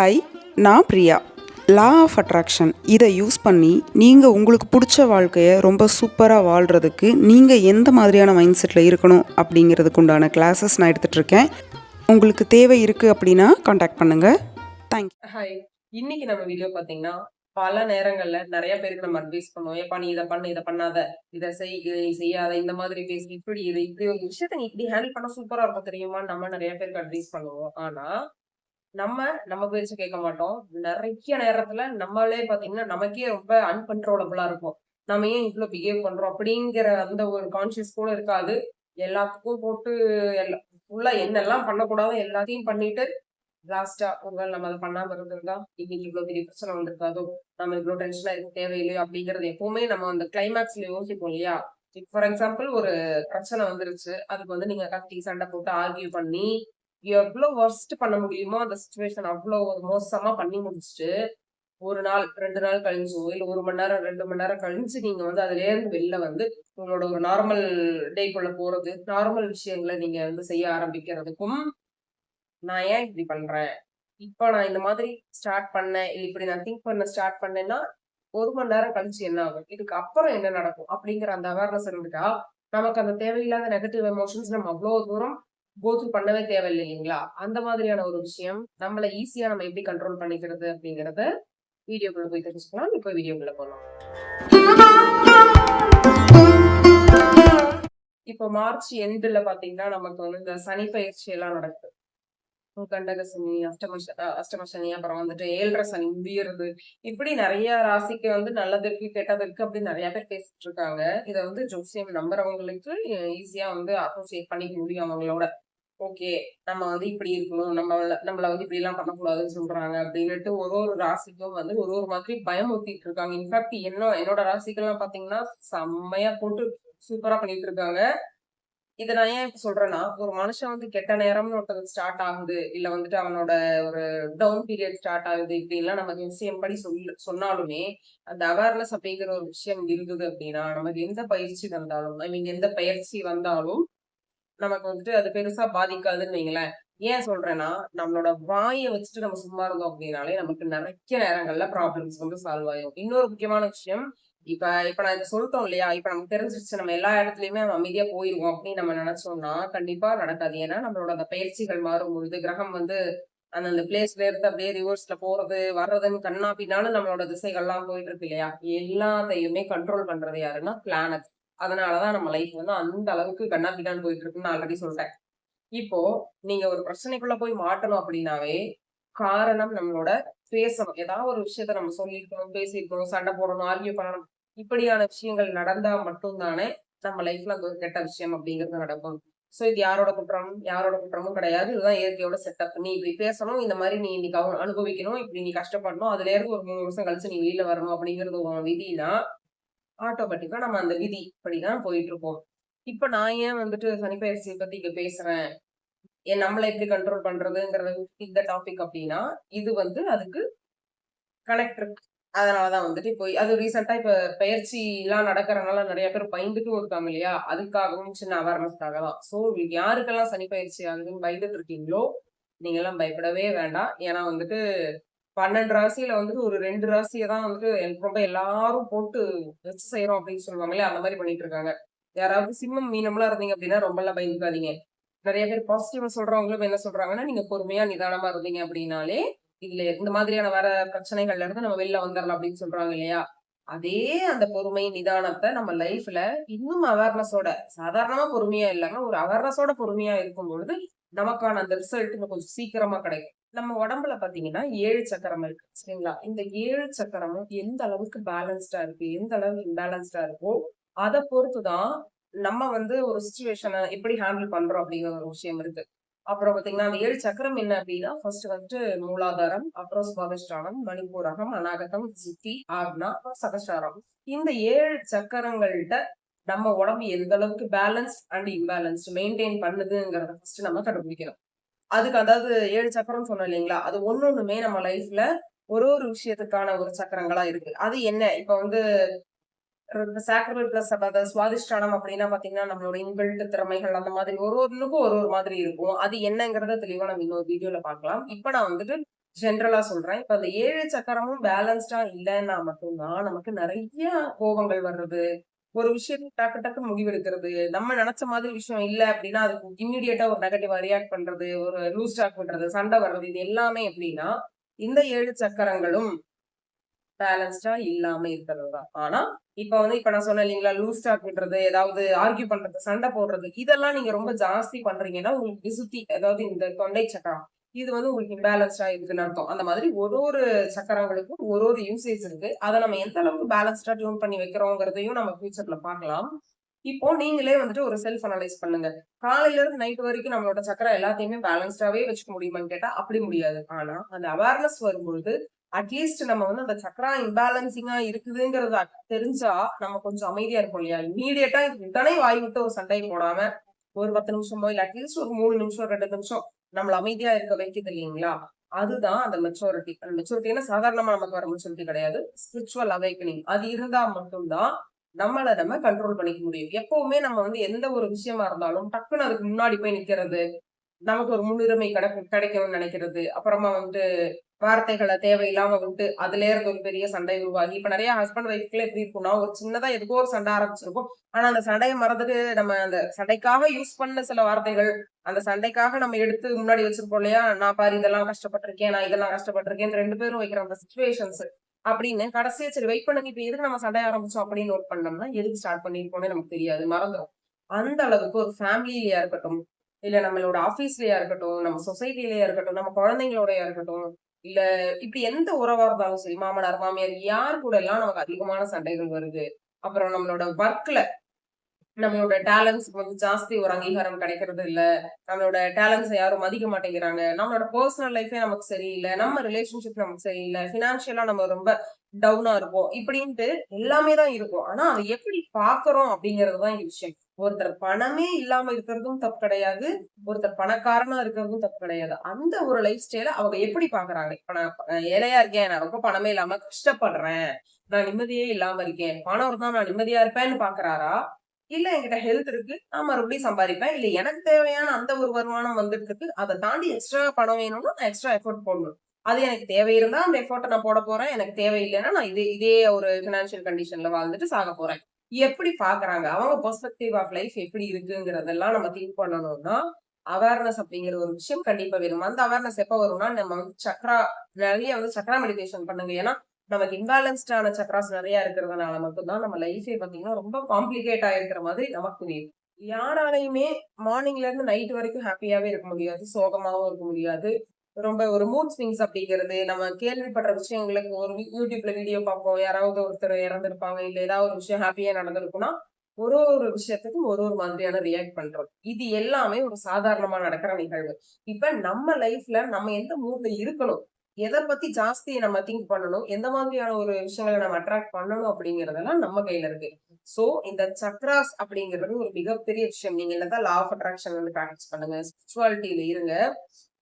Hi நான் Priya. Law of attraction இதை use பண்ணி நீங்கள் உங்களுக்கு பிடிச்ச வாழ்க்கையை ரொம்ப சூப்பராக வாழ்கிறதுக்கு நீங்கள் எந்த மாதிரியான மைண்ட் செட்டில் இருக்கணும் அப்படிங்கிறதுக்கு உண்டான கிளாஸஸ் நான் எடுத்துகிட்ருக்கேன் உங்களுக்கு தேவை இருக்குது அப்படின்னா காண்டாக்ட் பண்ணுங்கள் தேங்க்யூ ஹாய் இன்னைக்கு நம்ம வீடியோ பார்த்தீங்கன்னா பல நேரங்களில் நிறைய பேருக்கு நம்ம அட்வைஸ் பண்ணுவோம். ஏப்பா நீ இதை பண்ணு இதை பண்ணாத. இதை செய் இதை நீ செய்யாத. இந்த மாதிரி பேசி இப்படி இது இப்படி ஒரு விஷயத்த நீ இப்படி ஹேண்டில் பண்ண சூப்பராக இருக்கும் தெரியுமா நம்ம நிறைய பேருக்கு அட்வைஸ் பண்ணுவோம். ஆனால் நம்ம நம்ம பேச்சு கேட்க மாட்டோம். நிறைய நேரத்துல நம்மளே பாத்தீங்கன்னா நமக்கே ரொம்ப அன்கன்ட்ரோலபிளா இருக்கும். நம்ம ஏன் இவ்வளவு பிஹேவ் பண்றோம்? அப்படிங்கிற அந்த ஒரு கான்சியஸ் கூட இருக்காது. எல்லாத்துக்கும் போட்டு எல்லாம் ஃபுல்லா என்னெல்லாம் பண்ணக்கூடாது எல்லாத்தையும் பண்ணிட்டு லாஸ்டா உங்கள் நம்ம அதை பண்ணாம இருந்திருந்தா இன்னைக்கு இவ்வளவு பெரிய பிரச்சனை வந்திருக்காதோ? நம்ம இவ்வளவு டென்ஷனா இருக்க தேவையில்லையோ? அப்படிங்கறது எப்பவுமே நம்ம அந்த கிளைமேக்ஸ்ல யோசிப்போம் இல்லையா? ஃபார் எக்ஸாம்பிள் ஒரு பிரச்சனை வந்துருச்சு. அதுக்கு வந்து நீங்க கத்தி சண்டை போட்டு ஆர்கியூ பண்ணி எவ்வளோ ஒர்ஸ்ட் பண்ண முடியுமோ அந்த சுச்சுவேஷன் அவ்வளோ ஒரு மோசமா பண்ணி முடிச்சுட்டு ஒரு நாள் ரெண்டு நாள் கழிஞ்சோ இல்லை ஒரு மணி நேரம் ரெண்டு மணி நேரம் கழிஞ்சு நீங்க வந்து அதுல இருந்து வெளில வந்து உங்களோட ஒரு நார்மல் டேக்குள்ள போறது நார்மல் விஷயங்களை நீங்க வந்து செய்ய ஆரம்பிக்கிறதுக்கும் நான் ஏன் இப்படி பண்றேன்? இப்போ நான் இந்த மாதிரி ஸ்டார்ட் பண்ணேன் இல்லை இப்படி நான் திங்க் பண்ண ஸ்டார்ட் பண்ணேன்னா ஒரு மணி நேரம் கழிச்சு என்ன ஆகும்? இதுக்கு அப்புறம் என்ன நடக்கும்? அப்படிங்கிற அந்த அவேர்னஸ் இருந்துட்டா நமக்கு அந்த தேவையில்லாத நெகட்டிவ் எமோஷன்ஸ் நம்ம அவ்வளோ தூரம் கோத்ரூ பண்ணவே தேவையில்லை இல்லைங்களா அந்த மாதிரியான ஒரு விஷயம் நம்மளை ஈஸியா நம்ம எப்படி கண்ட்ரோல் பண்ணிக்கிறது அப்படிங்கறத வீடியோக்குள்ள போய் தெரிஞ்சுக்கலாம். இப்போ வீடியோக்குள்ள போகலாம் இப்போ மார்ச் எண்டில் பார்த்தீங்கன்னா நமக்கு வந்து இந்த சனி பயிற்சி எல்லாம் நடக்குது. கண்டக சனி அஷ்டம அஷ்டம சனி அப்புறம் வந்துட்டு ஏழரை சனி முடியறது. இப்படி நிறைய ராசிக்கு வந்து நல்லதற்கு கெட்டதற்கு அப்படி நிறைய பேர் பேசிட்டு இருக்காங்க. இதை வந்து ஜோசியம் நம்புறவங்களுக்கு ஈஸியா வந்து அசோசியேட் பண்ணிக்க முடியும் அவங்களோட. ஓகே நம்ம வந்து இப்படி இருக்கணும் நம்ம நம்மள வந்து இப்படி எல்லாம் பண்ணக்கூடாதுன்னு சொல்றாங்க அப்படின்னுட்டு ஒரு ஒரு ராசிக்கும் வந்து ஒரு ஒரு மாதிரி பயமுறுத்திட்டு இருக்காங்க. இன்ஃபேக்ட் என்ன என்னோட ராசிக்கெல்லாம் பாத்தீங்கன்னா செம்மையா போட்டு சூப்பரா பண்ணிட்டு இருக்காங்க. இதை நான் ஏன் இப்ப சொல்றேன்னா ஒரு மனுஷன் வந்து கெட்ட நேரம்னு ஒருத்தர் ஸ்டார்ட் ஆகுது இல்ல வந்துட்டு அவனோட ஒரு டவுன் பீரியட் ஸ்டார்ட் ஆகுது இப்படிலாம் நமக்கு விஷயம் படி சொல் சொன்னாலுமே அந்த அவேர்னஸ் அப்படிங்கிற ஒரு விஷயம் இருந்தது அப்படின்னா நமக்கு எந்த பயிற்சி வந்தாலும் ஐ மீன் எந்த பயிற்சி வந்தாலும் நமக்கு வந்துட்டு அது பெருசா பாதிக்காதுன்னு வைங்களேன். ஏன் சொல்றேன்னா நம்மளோட வாயை வச்சுட்டு நம்ம சும்மா இருந்தோம் அப்படின்னாலே நமக்கு நிறைய நேரங்கள்ல ப்ராப்ளம்ஸ் வந்து சால்வ் ஆகும் இன்னொரு முக்கியமான விஷயம் இப்ப இப்ப நான் இதை சொல்லிட்டோம் இல்லையா? இப்ப நமக்கு தெரிஞ்சிருச்சு நம்ம எல்லா இடத்துலயுமே நம்ம அமைதியா போயிருவோம் அப்படின்னு நம்ம நினைச்சோம்னா கண்டிப்பா நடக்காது. ஏன்னா நம்மளோட அந்த பயிற்சிகள் மாறும் பொழுது கிரகம் வந்து அந்தந்த பிளேஸ்ல இருந்து அப்படியே ரிவர்ஸ்ல போறது வர்றதுன்னு கண்ணா பின்னாலும் நம்மளோட திசைகள்லாம் போயிட்டு இருக்கு இல்லையா? எல்லாத்தையுமே கண்ட்ரோல் பண்றது யாருன்னா பிளானட் அதனாலதான் நம்ம லைஃப் வந்து அந்த அளவுக்கு கண்ணா பின்னான்னு போயிட்டு இருக்குன்னு ஆல்ரெடி சொல்லிட்டேன். இப்போ நீங்க ஒரு பிரச்சனைக்குள்ள போய் மாட்டணும் அப்படின்னாவே காரணம் நம்மளோட பேசணும். ஏதாவது ஒரு விஷயத்த நம்ம சொல்லியிருக்கணும் பேசியிருக்கணும் சண்டை போடணும் ஆர்கியூ பண்ணணும். இப்படியான விஷயங்கள் நடந்தா மட்டும்தானே நம்ம லைஃப்ல கெட்ட விஷயம் அப்படிங்கிறது நடக்கும். சோ இது யாரோட குற்றம்? யாரோட குற்றமும் கிடையாது. இதுதான் இயற்கையோட செட்டப் நீ இப்படி பேசணும் இந்த மாதிரி நீ இன்னைக்கு அவ- அனுபவிக்கணும் இப்படி நீ கஷ்டப்படணும் அதுல இருந்து ஒரு மூணு வருஷம் கழிச்சு நீ வெளியில வரணும் அப்படிங்கிறது உன் விதினா ஆட்டோமேட்டிக்கா நம்ம அந்த விதி இப்படிதான் போயிட்டு இருக்கோம். இப்ப நான் ஏன் வந்துட்டு சனிப்பயிற்சியை பத்தி இங்க பேசுறேன்? நம்மளை எப்படி கண்ட்ரோல் பண்றதுங்கிறது இந்த டாபிக் அப்படின்னா இது வந்து அதுக்கு கனெக்ட் இருக்கு அதனாலதான் வந்துட்டு இப்போ அது ரீசெண்டா இப்ப பயிற்சி எல்லாம் நடக்கிறதுனால நிறைய பேர் பயந்துட்டும் இருக்காங்க இல்லையா? அதுக்காகவும் சின்ன அவேர்னஸ்க்காக தான். சோ யாருக்கெல்லாம் சனி பயிற்சி ஆகுதுன்னு பயந்துட்டு இருக்கீங்களோ நீங்க எல்லாம் பயப்படவே வேண்டாம். ஏன்னா வந்துட்டு பன்னெண்டு ராசியில வந்துட்டு ஒரு ரெண்டு ராசியை தான் வந்துட்டு ரொம்ப எல்லாரும் போட்டு வச்சு செய்யறோம் அப்படின்னு சொல்லுவாங்க இல்லையா? அந்த மாதிரி பண்ணிட்டு இருக்காங்க. யாராவது சிம்மம் மீனம்லாம் இருந்தீங்க அப்படின்னா ரொம்ப எல்லாம் பயந்துக்காதீங்க. நிறைய பேர் பாசிட்டிவ் சொல்றவங்களும் என்ன சொல்றாங்கன்னா நீங்க பொறுமையா நிதானமா இருந்தீங்க அப்படின்னாலே இதுல இந்த மாதிரியான வர பிரச்சனைகள்ல இருந்து நம்ம வெளில வந்துடலாம் அப்படின்னு சொல்றாங்க இல்லையா? அதே அந்த பொறுமை நிதானத்தை நம்ம லைஃப்ல இன்னும் அவேர்னஸோட சாதாரணமா பொறுமையா இல்லாம ஒரு அவேர்னஸோட பொறுமையா இருக்கும் பொழுது நமக்கான அந்த ரிசல்ட் இன்னும் கொஞ்சம் சீக்கிரமா கிடைக்கும். நம்ம உடம்புல பாத்தீங்கன்னா ஏழு சக்கரம் இருக்கு சரிங்களா? இந்த ஏழு சக்கரமும் எந்த அளவுக்கு பேலன்ஸ்டா இருக்கு எந்த அளவுக்கு இம்பேலன்ஸ்டா இருக்கோ அதை பொறுத்துதான் நம்ம வந்து ஒரு சுச்சுவேஷனை எப்படி ஹேண்டில் பண்றோம் அப்படிங்கிற ஒரு விஷயம் இருக்கு. அப்புறம் பாத்தீங்கன்னா அந்த ஏழு சக்கரம் என்ன அப்படின்னா ஃபர்ஸ்ட் வந்துட்டு மூலாதாரம் அப்புறம் சுவாதிஷ்டானம் மணிப்பூரகம் அநாகதம் சித்தி ஆக்னா அப்புறம் சகஸ்டாரம் இந்த ஏழு சக்கரங்கள்கிட்ட நம்ம உடம்பு எந்த அளவுக்கு பேலன்ஸ் அண்ட் இம்பேலன்ஸ் மெயின்டைன் பண்ணுதுங்கிறத ஃபர்ஸ்ட் நம்ம கண்டுபிடிக்கணும். அதுக்கு அதாவது ஏழு சக்கரம் சொன்னோம் இல்லைங்களா? அது ஒன்னொண்ணுமே நம்ம லைஃப்ல ஒரு ஒரு விஷயத்துக்கான ஒரு சக்கரங்களா இருக்கு. அது என்ன? இப்ப வந்து சாக்ரல் பிளஸ் அதாவது சுவாதிஷ்டானம் அப்படின்னா பாத்தீங்கன்னா நம்மளோட இன்பில்ட் திறமைகள் அந்த மாதிரி ஒரு ஒருக்கும் ஒரு ஒரு மாதிரி இருக்கும். அது என்னங்கிறத தெளிவா நம்ம இன்னொரு வீடியோல பார்க்கலாம். இப்ப நான் வந்துட்டு ஜென்ரலா சொல்றேன். இப்ப அந்த ஏழு சக்கரமும் பேலன்ஸ்டா இல்லைன்னா மட்டும்தான் நமக்கு நிறைய கோபங்கள் வர்றது ஒரு விஷயம் டக்கு டக்கு முடிவெடுக்கிறது நம்ம நினைச்ச மாதிரி விஷயம் இல்ல அப்படின்னா அதுக்கு இம்மிடியட்டா ஒரு நெகட்டிவா ரியாக்ட் பண்றது ஒரு லூஸ் டாக் பண்றது சண்டை வர்றது இது எல்லாமே எப்படின்னா இந்த ஏழு சக்கரங்களும் பேலன்ஸ்டா இல்லாம இருக்கிறது தான். ஆனா இப்ப வந்து இப்ப நான் சொன்னேன் இல்லைங்களா லூஸ் டாக் விடுறது ஏதாவது ஆர்கியூ பண்றது சண்டை போடுறது இதெல்லாம் நீங்க ரொம்ப ஜாஸ்தி பண்றீங்கன்னா உங்களுக்கு விசுத்தி அதாவது இந்த தொண்டை சக்கரம் இது வந்து உங்களுக்கு இம்பேலன்ஸ்டா இருக்குன்னு அர்த்தம். அந்த மாதிரி ஒரு ஒரு சக்கரங்களுக்கும் ஒரு ஒரு யூசேஜ் இருக்கு. அதை நம்ம எந்த அளவுக்கு பேலன்ஸ்டா டியூன் பண்ணி வைக்கிறோங்கிறதையும் நம்ம ஃபியூச்சர்ல பார்க்கலாம். இப்போ நீங்களே வந்துட்டு ஒரு செல்ஃப் அனலைஸ் பண்ணுங்க. காலையில இருந்து நைட் வரைக்கும் நம்மளோட சக்கரம் எல்லாத்தையுமே பேலன்ஸ்டாவே வச்சுக்க முடியுமான்னு கேட்டா அப்படி முடியாது. ஆனா அந்த அவேர்னஸ் வரும்பொழுது அட்லீஸ்ட் நம்ம வந்து அந்த சக்கரா இம்பேலன்சிங்கா இருக்குதுங்கிறத தெரிஞ்சா நம்ம கொஞ்சம் அமைதியா இருப்போம் இல்லையா? இமீடியட்டா உடனே வாய் விட்டு ஒரு சண்டையை போடாம ஒரு பத்து நிமிஷமோ இல்ல அட்லீஸ்ட் ஒரு மூணு நிமிஷம் ரெண்டு நிமிஷம் நம்மள அமைதியா இருக்க வைக்குது இல்லைங்களா? அதுதான் அந்த மெச்சூரிட்டி அந்த மெச்சூரிட்டினா சாதாரணமா நமக்கு வர மெச்சூரிட்டி கிடையாது. ஸ்பிரிச்சுவல் அவைக்கனிங் அது இருந்தா மட்டும்தான் நம்மளை நம்ம கண்ட்ரோல் பண்ணிக்க முடியும். எப்பவுமே நம்ம வந்து எந்த ஒரு விஷயமா இருந்தாலும் டக்குன்னு அதுக்கு முன்னாடி போய் நிக்கிறது நமக்கு ஒரு முன்னுரிமை கிடைக்கும் கிடைக்கும்னு நினைக்கிறது. அப்புறமா வந்துட்டு வார்த்தைகளை தேவையில்லாம வந்துட்டு அதுல இருந்து ஒரு பெரிய சண்டை உருவாகி. இப்ப நிறைய ஹஸ்பண்ட் ஒய்ஃப்ல எப்படி இருக்கும்னா ஒரு சின்னதா எதுக்கோ ஒரு சண்டை ஆரம்பிச்சிருக்கும். ஆனா அந்த சண்டையை மறந்துட்டு நம்ம அந்த சண்டைக்காக யூஸ் பண்ண சில வார்த்தைகள் அந்த சண்டைக்காக நம்ம எடுத்து முன்னாடி வச்சிருப்போம் இல்லையா? நான் பாரு இதெல்லாம் கஷ்டப்பட்டிருக்கேன் நான் இதெல்லாம் கஷ்டப்பட்டிருக்கேன் ரெண்டு பேரும் வைக்கிற அந்த சுச்சுவேஷன்ஸ் அப்படின்னு கடைசியா சரி வெயிட் பண்ணுங்க இப்ப எதுக்கு நம்ம சண்டை ஆரம்பிச்சோம் அப்படின்னு நோட் பண்ணோம்னா எதுக்கு ஸ்டார்ட் பண்ணிருக்கோம்னே நமக்கு தெரியாது மறந்துடும் அந்த அளவுக்கு ஒரு ஃபேமிலியா இருக்கட்டும் இல்ல நம்மளோட ஆபீஸ்லயா இருக்கட்டும் நம்ம சொசைட்டிலயா இருக்கட்டும் நம்ம குழந்தைங்களோடயா இருக்கட்டும் இல்ல இப்படி எந்த உறவா இருந்தாலும் சரி மாமனார் மாமியார் யார் கூட எல்லாம் நமக்கு அதிகமான சண்டைகள் வருது. அப்புறம் நம்மளோட ஒர்க்ல நம்மளோட டேலண்ட்ஸ்க்கு வந்து ஜாஸ்தி ஒரு அங்கீகாரம் கிடைக்கிறது இல்ல. நம்மளோட டேலண்ட்ஸை யாரும் மதிக்க மாட்டேங்கிறாங்க. நம்மளோட பர்சனல் லைஃபே நமக்கு சரியில்லை. நம்ம ரிலேஷன்ஷிப் நமக்கு சரியில்லை. பினான்சியலா நம்ம ரொம்ப டவுனா இருப்போம். இப்படின்ட்டு எல்லாமே தான் இருக்கும். ஆனா அதை எப்படி பாக்குறோம் அப்படிங்கிறது தான் இங்க விஷயம். ஒருத்தர் பணமே இல்லாம இருக்கிறதும் தப்பு கிடையாது. ஒருத்தர் பணக்காரனா இருக்கிறதும் தப்பு கிடையாது. அந்த ஒரு லைஃப் ஸ்டைல அவங்க எப்படி பாக்குறாங்க இப்ப நான் ஏழையா இருக்கேன். நான் ரொம்ப பணமே இல்லாம கஷ்டப்படுறேன். நான் நிம்மதியே இல்லாம இருக்கேன். பணம் இருந்தா நான் நிம்மதியா இருப்பேன்னு பாக்குறாரா இல்ல என்கிட்ட ஹெல்த் இருக்கு. நான் மறுபடியும் சம்பாதிப்பேன். இல்ல எனக்கு தேவையான அந்த ஒரு வருமானம் வந்துட்டு இருக்கு. அதை தாண்டி எக்ஸ்ட்ரா பணம் வேணும்னா நான் எக்ஸ்ட்ரா எஃபோர்ட் போடணும். அது எனக்கு தேவை இருந்தா அந்த எஃபோர்ட்டை நான் போட போறேன். எனக்கு தேவையில்லைன்னா நான் இதே இதே ஒரு பினான்சியல் கண்டிஷன்ல வாழ்ந்துட்டு சாக போறேன். எப்படி பாக்குறாங்க? அவங்க பெர்ஸ்பெக்டிவ் ஆஃப் லைஃப் எப்படி இருக்குங்கிறதெல்லாம் நம்ம திங்க் பண்ணணும்னா அவேர்னஸ் அப்படிங்கிற ஒரு விஷயம் கண்டிப்பா வேணும். அந்த அவேர்னஸ் எப்ப வரும்னா நம்ம வந்து சக்ரா நிறைய வந்து சக்ரா மெடிடேஷன் பண்ணுங்க. ஏன்னா நமக்கு இன்பேலன்ஸ்டான சக்ராஸ் நிறைய இருக்கிறதுனால மட்டும்தான் நம்ம லைஃபே பாத்தீங்கன்னா ரொம்ப காம்ப்ளிகேட் ஆயிருக்கிற மாதிரி நமக்கு தெரியும். யாராலையுமே மார்னிங்ல இருந்து நைட் வரைக்கும் ஹாப்பியாவே இருக்க முடியாது. சோகமாவும் இருக்க முடியாது. ரொம்ப ஒரு மூட் ஸ்விங்ஸ் அப்படிங்கிறது நம்ம கேள்விப்படுற விஷயங்களுக்கு ஒரு யூடியூப்ல வீடியோ பார்ப்போம். யாராவது ஒருத்தர் இறந்திருப்பாங்க இல்ல ஏதாவது ஒரு விஷயம் ஹாப்பியா நடந்திருக்கும்னா ஒரு ஒரு விஷயத்துக்கும் ஒரு ஒரு மாதிரியான ரியாக்ட் பண்றோம் இது எல்லாமே ஒரு சாதாரணமா நடக்கிற நிகழ்வு. இப்ப நம்ம லைஃப்ல நம்ம எந்த மூட்ல இருக்கணும்? எதை பத்தி ஜாஸ்தி நம்ம திங்க் பண்ணணும்? எந்த மாதிரியான ஒரு விஷயங்களை நம்ம அட்ராக்ட் பண்ணணும் அப்படிங்கறதெல்லாம் நம்ம கையில இருக்கு. சோ இந்த சக்ராஸ் அப்படிங்கிறது ஒரு மிகப்பெரிய விஷயம். நீங்க என்னதான் லா ஆஃப் அட்ராக்ஷன் வந்து ப்ராக்டிஸ் பண்ணுங்க ஸ்பிரிச்சுவாலிட்டியில இருங்க.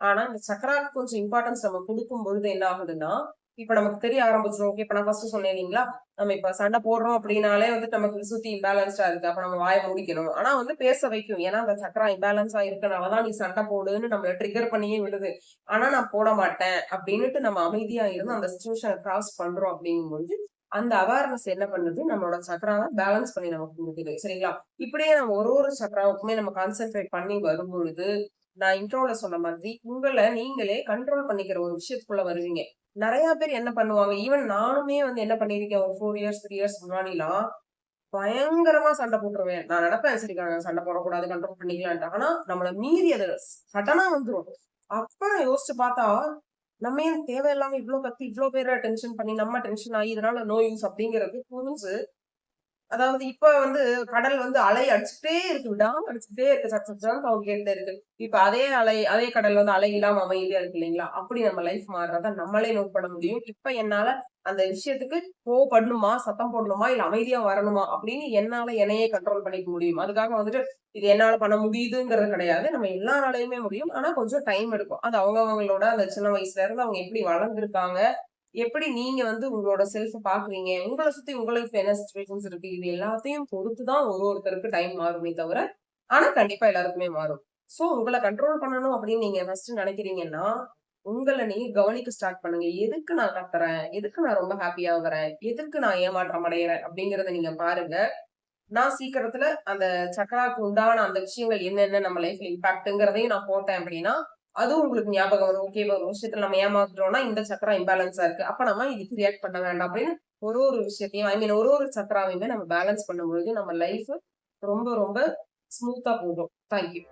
ஆனா இந்த சக்கராக்கு கொஞ்சம் இம்பார்ட்டன்ஸ் நம்ம கொடுக்கும் பொழுது என்ன ஆகுதுன்னா இப்ப நமக்கு தெரிய ஆரம்பிச்சிடும் ஓகே இப்ப நான் ஃபர்ஸ்ட் சொன்னேன் இல்லைங்களா? நம்ம இப்ப சண்டை போடுறோம் அப்படின்னாலே வந்து நமக்கு சுத்தி இம்பேலன்ஸ்டா இருக்கு. அப்ப நம்ம வாயை முடிக்கணும். ஆனா வந்து பேச வைக்கும். ஏன்னா அந்த சக்கரா இம்பேலன்ஸா இருக்கனாலதான் நீ சண்டை போடுன்னு நம்மள ட்ரிகர் பண்ணியே விடுது. ஆனா நான் போட மாட்டேன் அப்படின்னுட்டு நம்ம அமைதியா இருந்து அந்த சுச்சுவேஷனை கிராஸ் பண்றோம் அப்படிங்கும்போது அந்த அவேர்னஸ் என்ன பண்ணுது? நம்மளோட சக்கராவை பேலன்ஸ் பண்ணி நமக்கு முடியுது சரிங்களா? இப்படியே நம்ம ஒரு ஒரு சக்கராவுக்குமே நம்ம கான்சென்ட்ரேட் பண்ணி வரும்பொழுது நான் இன்ட்ரோல சொன்ன மாதிரி உங்களை நீங்களே கண்ட்ரோல் பண்ணிக்கிற ஒரு விஷயத்துக்குள்ள வருவீங்க. நிறைய பேர் என்ன பண்ணுவாங்க ஈவன் நானுமே வந்து என்ன பண்ணிருக்கேன் ஒரு ஃபோர் இயர்ஸ் த்ரீ இயர்ஸ் முன்னாடிலாம் பயங்கரமா சண்டை போட்டுருவேன். நான் நினைப்பேன் சரி சண்டை போடக்கூடாது கண்ட்ரோல் பண்ணிக்கலான்ட்டு. ஆனா நம்மள மீறி அது சடனா வந்துரும். அப்புறம் யோசிச்சு பார்த்தா நம்ம ஏன் தேவையில்லாம இவ்வளவு கத்தி இவ்ளோ பேரை டென்ஷன் பண்ணி நம்ம டென்ஷன் ஆகி இதனால நோ யூஸ் அப்படிங்கிறது புரிஞ்சு அதாவது இப்ப வந்து கடல் வந்து அலை அடிச்சுட்டே இருக்கு விடாம அடிச்சுட்டே இருக்கு. சட் அவங்க கேட்டே இருக்கு. இப்ப அதே அலை அதே கடல் வந்து அலை இல்லாம அமைதியா இருக்கு இல்லைங்களா? அப்படி நம்ம லைஃப் மாறுறத நம்மளே நோட் பண்ண முடியும். இப்ப என்னால அந்த விஷயத்துக்கு கோவப்படணுமா சத்தம் போடணுமா இல்ல அமைதியா வரணுமா அப்படின்னு என்னால என்னையே கண்ட்ரோல் பண்ணிக்க முடியும். அதுக்காக வந்துட்டு இது என்னால பண்ண முடியுதுங்கிறது கிடையாது. நம்ம எல்லாராலையுமே முடியும். ஆனா கொஞ்சம் டைம் எடுக்கும். அது அவங்கவங்களோட அந்த சின்ன வயசுல இருந்து அவங்க எப்படி வளர்ந்துருக்காங்க எப்படி நீங்க வந்து உங்களோட செல்ஃப் பாக்குறீங்க உங்களை சுத்தி உங்களுக்கு என்ன சுச்சுவேஷன்ஸ் இருக்கு? இது எல்லாத்தையும் பொறுத்து தான் ஒரு ஒருத்தருக்கு டைம் மாறுமே தவிர ஆனா கண்டிப்பா எல்லாருக்குமே மாறும். சோ உங்களை கண்ட்ரோல் பண்ணணும் அப்படின்னு நீங்க ஃபர்ஸ்ட் நினைக்கிறீங்கன்னா உங்களை நீங்க கவனிக்க ஸ்டார்ட் பண்ணுங்க. எதுக்கு நான் கத்துறேன்? எதுக்கு நான் ரொம்ப ஹாப்பியா ஆகுறேன்? எதுக்கு நான் ஏமாற்றம் அடைகிறேன் அப்படிங்கறத நீங்க பாருங்க. நான் சீக்கிரத்துல அந்த சக்கராக்கு உண்டான அந்த விஷயங்கள் என்னென்ன நம்ம லைஃப்ல இம்பாக்ட்ங்கிறதையும் நான் போட்டேன் அப்படின்னா அதுவும் உங்களுக்கு ஞாபகம் வரும். ஓகே ஒரு விஷயத்துல நம்ம ஏமாத்துறோம்னா இந்த சக்கரா இம்பேலன்ஸா இருக்கு. அப்ப நம்ம இதுக்கு ரியாக்ட் பண்ண வேண்டாம் அப்படின்னு ஒரு ஒரு விஷயத்தையும் ஐ மீன் ஒரு ஒரு சக்கராவையுமே நம்ம பேலன்ஸ் பண்ணும்பொழுது நம்ம லைஃப் ரொம்ப ரொம்ப ஸ்மூத்தா போகும். தேங்க்யூ